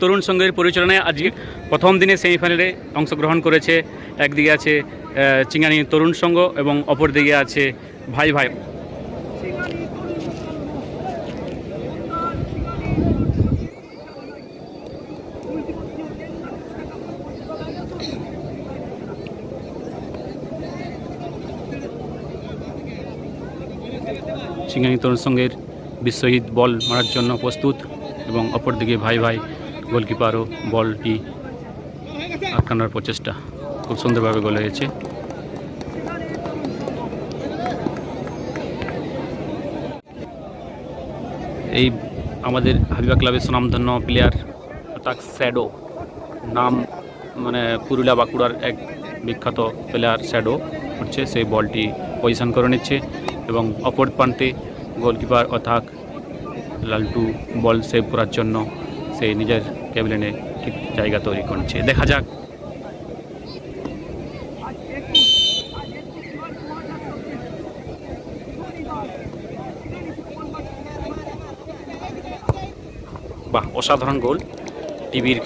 তরুণ সংঘের পরিচালনায় আজকে প্রথম দিনে সেমিফাইনালে অংশগ্রহণ করেছে। একদিকে আছে চিঙ্গানি তরুণ সংঘ এবং অপর দিকে আছে ভাই ভাই। চিঙ্গানি তরুণ সংঘের বিশ্বজিৎ বল মারার জন্য প্রস্তুত এবং অপরদিকে ভাই ভাই গোলকিপারও বলটি আটকানোর প্রচেষ্টা খুব সুন্দরভাবে গোল হয়েছে। এই আমাদের হাবিবা ক্লাবের সুনামধন্য প্লেয়ার অর্থাৎ স্যাডো, নাম মানে পুরুলিয়া বাঁকুড়ার এক বিখ্যাত প্লেয়ার শ্যাডো হচ্ছে, সেই বলটি পজিশন করে নিচ্ছে এবং অপর প্রান্তে গোলকিপার অর্থাৎ লালটু বল সেভ করার জন্য সে নিজের ক্যাবিনেটে ঠিক জায়গা তৈরি করছে। দেখা যাক। বাহ অসাধারণ গোল। টিভির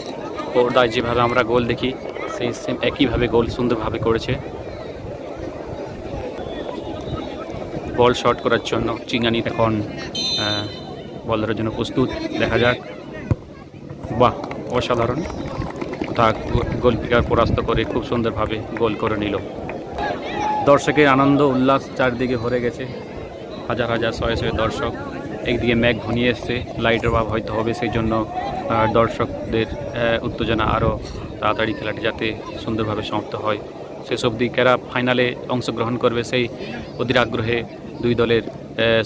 পর্দায় যেভাবে আমরা গোল দেখি সেই সেম একইভাবে গোল সুন্দরভাবে করেছে। বল শট করার জন্য চিঙ্গানি এখন আহ, বল ধরার জন্য প্রস্তুত। দেখা যাক। বাহ, অসাধারণ। তা গোলকিপার পরাস্ত করে খুব সুন্দরভাবে গোল করে নিল। দর্শকের আনন্দ, উল্লাস চারদিকে ভরে গেছে। হাজার হাজার শয়ে শয়ে দর্শক একদিকে ম্যাঘ ঘনিয়ে এসছে, লাইটের অভাব হয়তো হবে সেই জন্য দর্শকদের উত্তেজনা আরও তাড়াতাড়ি খেলাটি যাতে সুন্দরভাবে সমাপ্ত হয়। সেসব দিক এরা ফাইনালে অংশগ্রহণ করবে সেই অধীর আগ্রহে দুই দলের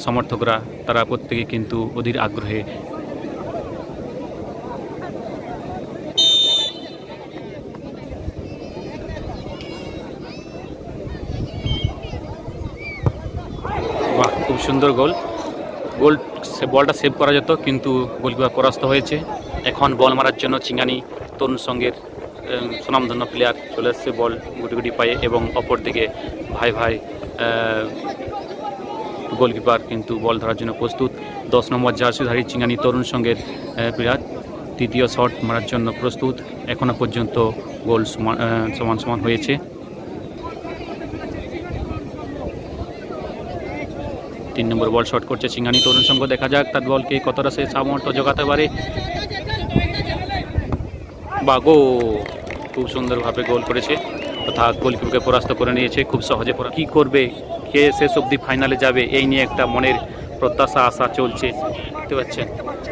সমর্থকরা। তারা প্রত্যেকে কিন্তু অধীর আগ্রহে বাহ খুব সুন্দর গোল। গোল সে বলটা সেভ করা যেত, কিন্তু গোলকিপার পরাস্ত হয়েছে। এখন বল মারার জন্য চিঙ্গানি তরুণ সঙ্গের সুনামধন্য প্লেয়ার চলে এসছে বল গুটি গুটি পায়ে এবং অপর দিকে ভাই ভাই গোলকিপার কিন্তু বল ধরার জন্য প্রস্তুত। দশ নম্বর জার্সিধারী চিঙ্গানি তরুণ সঙ্গের প্লেয়ার তৃতীয় শট মারার জন্য প্রস্তুত। এখনও পর্যন্ত গোল সমান সমান সমান হয়েছে। তিন নম্বর বল শট করছে সিঙ্গানি তরুণ সংঘ, দেখা যাক তার বলকে কতটা সে সামর্থ্য জোগাতে পারে। বা গো খুব সুন্দরভাবে গোল করেছে। তথা গোলকিপারকে পরাস্ত করে নিয়েছে, খুব সহজে কী করবে? কে শেষ অবধি ফাইনালে যাবে? এই নিয়ে একটা মনের প্রত্যাশা, আশা চলছে। দেখতে পাচ্ছেন,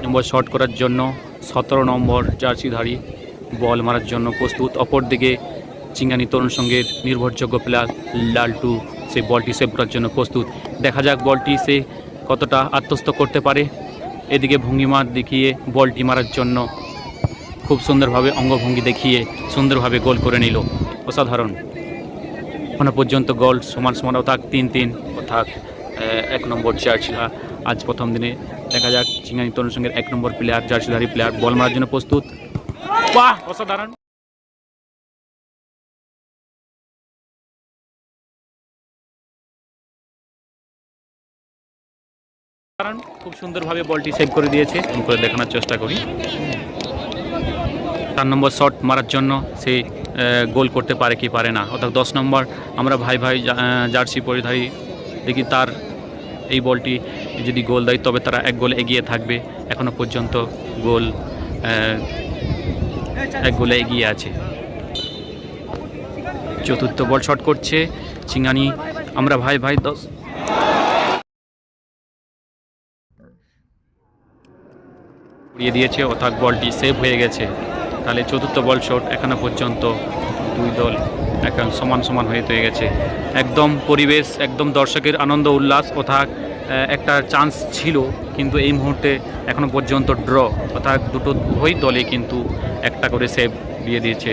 নম্বর শট করার জন্য সতেরো নম্বর জার্সিধারী, বল মারার জন্য প্রস্তুত। অপরদিকে চিঙ্গানি তরুণ সঙ্গের নির্ভরযোগ্য প্লেয়ার লালটু সে বলটি সেভ করার জন্য প্রস্তুত। দেখা যাক বলটি সে কতটা আত্মস্থ করতে পারে। এদিকে ভঙ্গিমা দেখিয়ে বলটি মারার জন্য খুব সুন্দরভাবে অঙ্গভঙ্গি দেখিয়ে সুন্দরভাবে গোল করে নিল। অসাধারণ। এখনও পর্যন্ত গোল সমান সমান অর্থাৎ তিন তিন, অর্থাৎ এক নম্বর জার্সিরা আজ প্রথম দিনে দেখা যাক চিঙ্গানি তরুণ সঙ্গের এক নম্বর প্লেয়ার জার্সিধারী প্লেয়ার বল মারার জন্য প্রস্তুত। বাহ, অসাধারণ। কারণ খুব সুন্দরভাবে বলটি সেভ করে দিয়েছে। করে দেখানোর চেষ্টা করি। চার নম্বর শট মারার জন্য সে গোল করতে পারে কি পারে না। অর্থাৎ দশ নম্বর আমরা ভাই ভাই জার্সি পরিধারী দেখি তার এই বলটি যদি গোল দেয় তবে তারা এক গোল এগিয়ে থাকবে। এখনও পর্যন্ত গোল এক গোলে এগিয়ে আছে। চতুর্থ বল শট করছে চিঙ্গানি। আমরা ভাই ভাই দশ উড়িয়ে দিয়েছে। অর্থাৎ বলটি সেভ হয়ে গেছে। তাহলে চতুর্থ বল শট এখনও পর্যন্ত দুই দল এখন সমান সমান হয়ে হয়ে গেছে। একদম পরিবেশ, একদম দর্শকের আনন্দ, উল্লাস অর্থাৎ একটা চান্স ছিল, কিন্তু এই মুহূর্তে এখনও পর্যন্ত ড্র অর্থাৎ দুটো উভয় দলে কিন্তু একটা করে সেভ দিয়ে দিয়েছে।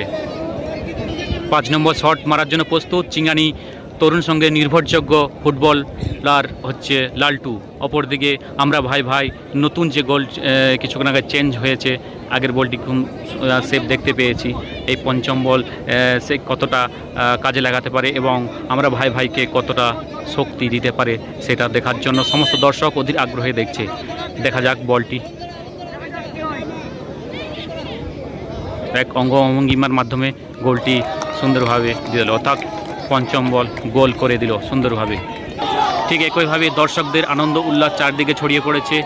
পাঁচ নম্বর শট মারার জন্য প্রস্তুত। চিঙ্গানি তরুণ সঙ্গে নির্ভরযোগ্য ফুটবলার হচ্ছে লালটু অপরদিকে আমরা ভাই ভাই নতুন যে গোল কিছুক্ষণ আগে চেঞ্জ হয়েছে, আগের বলটি খুব সেভ দেখতে পেয়েছি। এই পঞ্চম বল সে কতটা কাজে লাগাতে পারে এবং আমরা ভাই ভাইকে কতটা শক্তি দিতে পারে সেটা দেখার জন্য সমস্ত দর্শক অধীর আগ্রহে দেখছে। দেখা যাক বলটি। এক অঙ্গভঙ্গিমার মাধ্যমে গোলটি সুন্দরভাবে দিল, অর্থাৎ পঞ্চম বল গোল করে দিল সুন্দরভাবে। ঠিক একইভাবে দর্শকদের আনন্দ উল্লাস চারদিকে ছড়িয়ে পড়েছে।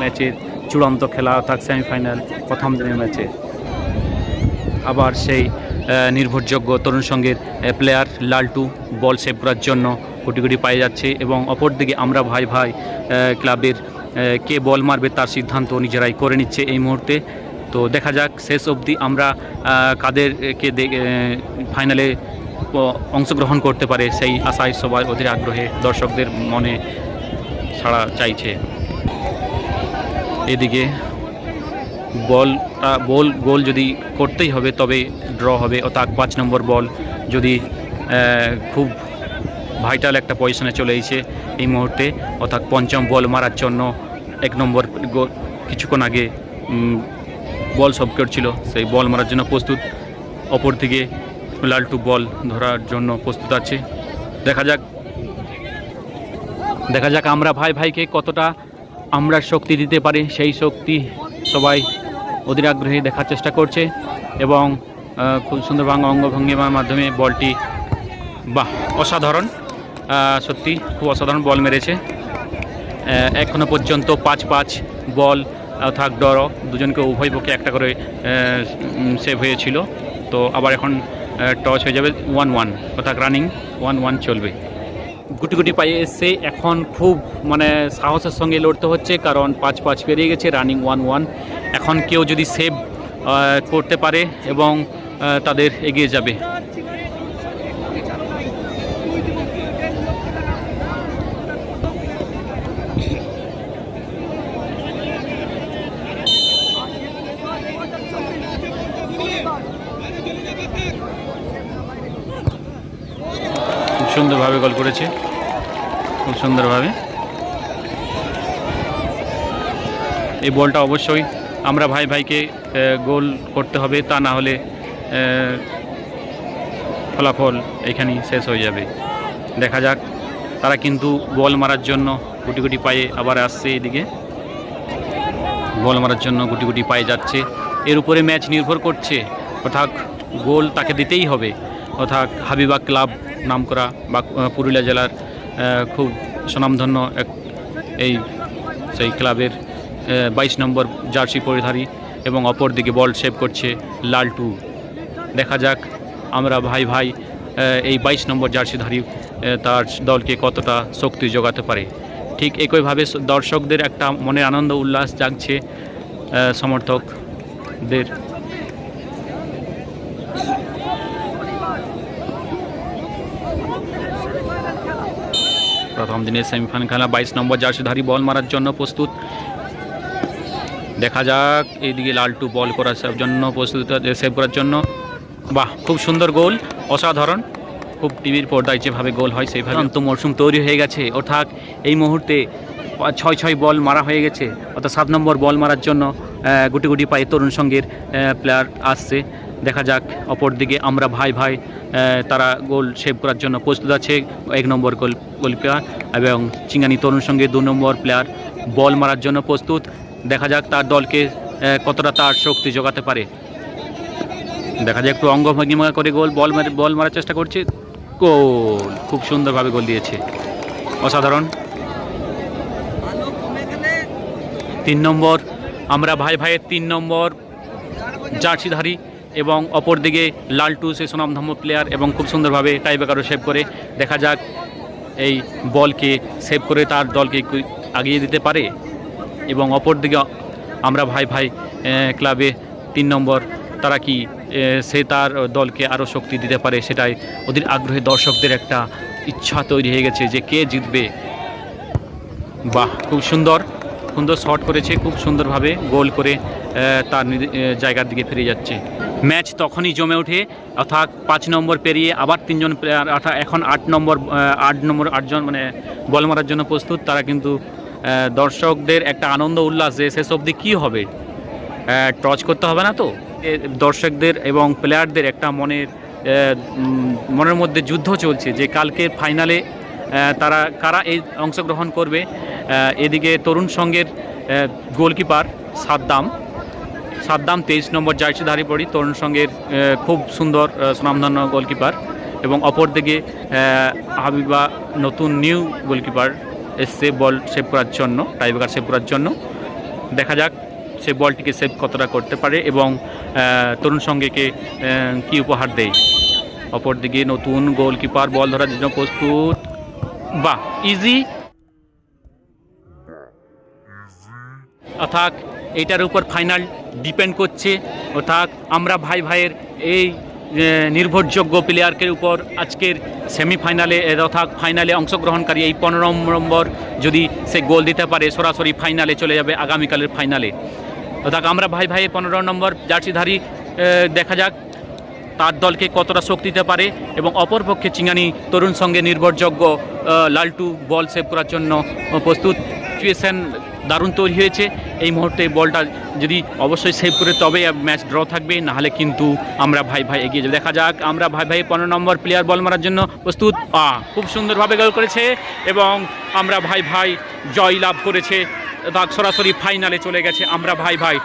ম্যাচের চূড়ান্ত খেলা অর্থাৎ সেমিফাইনাল, প্রথম দিনের ম্যাচে। আবার সেই নির্ভরযোগ্য তরুণ সঙ্গের প্লেয়ার লালটু বল সেভ করার জন্য কোটি কোটি পায়ে যাচ্ছে এবং অপরদিকে আমরা ভাই ভাই ক্লাবের কে বল মারবে তার সিদ্ধান্ত নিজেরাই করে নিচ্ছে এই মুহূর্তে। তো দেখা যাক, শেষ অবধি আমরা কাদেরকে ফাইনালে অংশগ্রহণ করতে পারে সেই আশায় সবাই অধীর আগ্রহে দর্শকদের মনে ছাড়া চাইছে। এদিকে বল বল, গোল যদি করতেই হবে, তবে ড্র হবে। অর্থাৎ পাঁচ নম্বর বল যদি খুব ভাইটাল একটা পজিশনে চলে এসেছে এই মুহূর্তে। অর্থাৎ পঞ্চম বল মারার জন্য এক নম্বর কিছুক্ষণ আগে বল সব করছিল। সেই বল মারার জন্য প্রস্তুত। অপর দিকে লালটু বল ধরার জন্য প্রস্তুত আছে। দেখা যাক। দেখা যাক আমরা ভাই ভাইকে কতটা আমরা শক্তি দিতে পারি সেই শক্তি সবাই অধীর আগ্রহে দেখার চেষ্টা করছে এবং খুব সুন্দরভাবে অঙ্গভঙ্গিমার মাধ্যমে বলটি বাহ অসাধারণ। সত্যি খুব অসাধারণ বল মেরেছে। আহ, এখনও পর্যন্ত পাঁচ পাঁচ বল অর্থাৎ ডর দুজনকে উভয় পক্ষে একটা করে সেভ হয়েছিল। তো আবার এখন টস হয়ে যাবে ওয়ান ওয়ান অর্থাৎ রানিং ওয়ান ওয়ান চলবে। গুটি গুটি পায়ে এসছে এখন খুব মানে সাহসের সঙ্গে লড়তে হচ্ছে, কারণ পাঁচ পাঁচ পেরিয়ে গেছে রানিং ওয়ান ওয়ান এখন কেউ যদি সেভ করতে পারে এবং তাদের এগিয়ে যাবে। খুব সুন্দরভাবে গোল করেছে। খুব সুন্দরভাবে। এই বলটা অবশ্যই আমরা ভাই ভাইকে গোল করতে হবে, তা না হলে ফলাফল এখানেই শেষ হয়ে যাবে। দেখা যাক, তারা কিন্তু বল মারার জন্য গুটি গুটি পায়ে আবার আসছে এদিকে। বল মারার জন্য গুটি গুটি পায়ে যাচ্ছে। এর উপরে ম্যাচ নির্ভর করছে। অর্থাৎ গোল তাকে দিতেই হবে। অর্থাৎ হাবিবা ক্লাব নাম করা বা পুরুলিয়া জেলার খুব স্বনামধন্য এক, এই, সেই ক্লাবের বাইশ নম্বর জার্সি পরিধারী এবং অপর দিকে বল সেভ করছে লালটু। দেখা যাক আমরা ভাই ভাই এই বাইশ নম্বর জার্সিধারী তার দলকে কতটা শক্তি যোগাতে পারে। ঠিক একইভাবে দর্শকদের একটা মনের আনন্দ উল্লাস জাগছে সমর্থকদের। প্রথম দিনের সেমিফাইনাল খেলা, বাইশ নম্বর জার্সিধারী বল মারার জন্য প্রস্তুত। দেখা যাক, এইদিকে লালটু বল করার সব জন্য প্রস্তুত, সেভ করার জন্য। বাহ, খুব সুন্দর গোল, অসাধারণ। খুব টিভির পর্দায় যেভাবে গোল হয়, সেইভাবে অন্ত মরশুম তৈরি হয়ে গেছে। অর্থাৎ এই মুহূর্তে ছয় ছয় বল মারা হয়ে গেছে, অর্থাৎ সাত নম্বর বল মারার জন্য গুটি গুটি পায়ে তরুণ সঙ্গের প্লেয়ার আসছে। দেখা যাক অপর দিকে আমরা ভাই ভাই তারা গোল সেভ করার জন্য প্রস্তুত আছে। এক নম্বর গোল গোল প্লেয়ার এবং চিঙ্গানি তরুণ সঙ্গে দু নম্বর প্লেয়ার বল মারার জন্য প্রস্তুত। দেখা যাক তার দলকে কতটা তার শক্তি জোগাতে পারে। দেখা যায় একটু অঙ্গভঙ্গিমা করে গোল বল মারে বল মারার চেষ্টা করছে। গোল, খুব সুন্দরভাবে গোল দিয়েছে। অসাধারণ। তিন নম্বর, আমরা ভাই ভাইয়ের তিন নম্বর জার্সিধারী। এবং অপরদিকে লালটু সে সুনামধন্য প্লেয়ার এবং খুব সুন্দরভাবে টাইব্রেকারও সেভ করে। দেখা যাক এই বলকে সেভ করে তার দলকে আগিয়ে দিতে পারে। এবং অপরদিকে আমরা ভাই ভাই ক্লাবে তিন নম্বর, তারা কি সে তার দলকে আরও শক্তি দিতে পারে সেটাই ওদের আগ্রহে দর্শকদের একটা ইচ্ছা তৈরি হয়ে গেছে যে কে জিতবে। বাহ, খুব সুন্দর সুন্দর শট করেছে, খুব সুন্দরভাবে গোল করে তার জায়গার দিকে ফিরে যাচ্ছে। ম্যাচ তখনই জমে ওঠে। অর্থাৎ পাঁচ নম্বর পেরিয়ে আবার তিনজন প্লেয়ার অর্থাৎ এখন আট নম্বর আট নম্বর আটজন মানে বল মারার জন্য প্রস্তুত। তারা কিন্তু দর্শকদের একটা আনন্দ, উল্লাস যে শেষ অবধি কী হবে টচ করতে হবে না তো? দর্শকদের এবং প্লেয়ারদের একটা মনের মনের মধ্যে যুদ্ধ চলছে যে কালকে ফাইনালে তারা, কারা এই অংশগ্রহণ করবে। এদিকে তরুণ সঙ্গের গোলকিপার সাদ্দাম। সাদ্দাম তেইশ নম্বর জার্সিধারী পড়ি তরুণ সঙ্গের খুব সুন্দর সুনামধন্য গোলকিপার এবং অপরদিকে হাবিবা নতুন নিউ গোলকিপার এসছে বল সেভ করার জন্য টাইব্রেকার সেভ করার জন্য। দেখা যাক সে বলটিকে সেভ কতটা করতে পারে এবং তরুণ সঙ্গেকে কি উপহার দেয়। অপরদিকে নতুন গোলকিপার বল ধরার জন্য প্রস্তুত। বাহ ইজি। অর্থাৎ এটার উপর ফাইনাল ডিপেন্ড করছে। অর্থাৎ আমরা ভাই ভাইয়ের এই নির্ভরযোগ্য প্লেয়ারকে উপর আজকের সেমিফাইনালে অর্থাৎ ফাইনালে অংশগ্রহণকারী এই পনেরো নম্বর যদি সে গোল দিতে পারে, সরাসরি ফাইনালে চলে যাবে আগামীকালের ফাইনালে। অর্থাৎ আমরা ভাই ভাই পনেরো নম্বর জার্সিধারী দেখা যাক তার দলকে কতটা শক্তি দিতে পারে এবং অপরপক্ষে চিঙানি তরুণ সঙ্গে নির্ভরযোগ্য লালটু বল সেভ করার জন্য প্রস্তুত। সিচুয়েশন দারুণ তৈরি হয়েছে। এই মুহূর্তে বলটা যদি অবশ্যই সেভ করে তবে ম্যাচ ড্র থাকবে, নাহলে কিন্তু আমরা ভাই ভাই এগিয়ে যাবে দেখা যাক, আমরা ভাই ভাই পনেরো নম্বর প্লেয়ার বল মারার জন্য প্রস্তুত। আ, খুব সুন্দরভাবে গোল করেছে এবং আমরা ভাই ভাই জয় লাভ করেছে। সরাসরি ফাইনালে চলে গেছে, আমরা ভাই ভাই